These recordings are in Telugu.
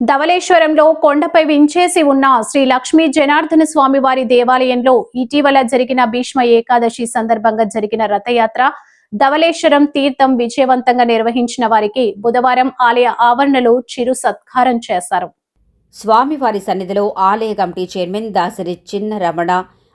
ధవళేశ్వరంలో కొండపై వించేసి ఉన్న శ్రీ లక్ష్మీ జనార్దన స్వామి వారి దేవాలయంలో ఇటీవల జరిగిన భీష్మ ఏకాదశి సందర్భంగా జరిగిన రథయాత్ర ధవళేశ్వరం తీర్థం విజయవంతంగా నిర్వహించిన వారికి బుధవారం ఆలయ ఆవరణలో చిరు సత్కారం చేశారు. స్వామివారి సన్నిధిలో ఆలయ కమిటీ చైర్మన్ దాసరి చిన్న రమణ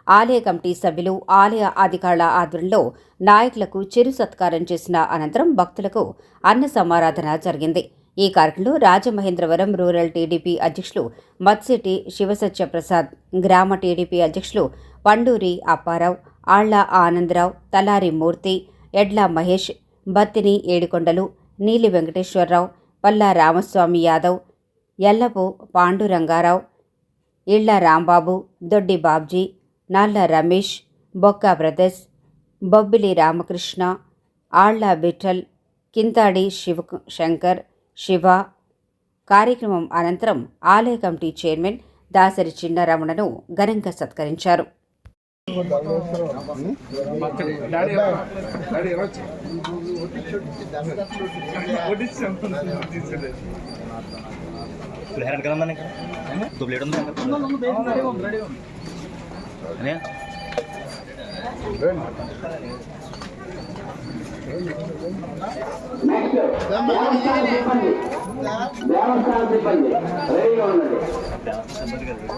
ఆలయ కమిటీ సభ్యులు ఆలయ అధికారుల ఆధ్వర్యంలో నాయకులకు చిరు సత్కారం చేసిన అనంతరం భక్తులకు అన్న సమారాధన జరిగింది. ఈ కార్యక్రమంలో రాజమహేంద్రవరం రూరల్ టీడీపీ అధ్యక్షులు మత్సిటి శివసత్య ప్రసాద్ గ్రామ టీడీపీ అధ్యక్షులు పండూరి అప్పారావు ఆళ్ళ ఆనందరావు తలారి మూర్తి ఎడ్ల మహేష్ బత్తిని ఏడికొండలు నీలి వెంకటేశ్వరరావు పల్లా రామస్వామి యాదవ్ ఎల్లపు పాండురంగారావు ఇళ్ళ రాంబాబు దొడ్డి బాబ్జీ నాళ్ళ రమేష్ బొక్క బ్రదర్స్ బొబ్బిలి రామకృష్ణ ఆళ్ళ బిఠల్ కింతాడి శివ శంకర్ శివ. కార్యక్రమం అనంతరం ఆలయ కమిటీ చైర్మన్ దాసరి చిన్నరమణను ఘనంగా సత్కరించారు. నెక్స్ట్ దేవస్థానం కదా దేవస్థానం సిబ్బంది రెడీగా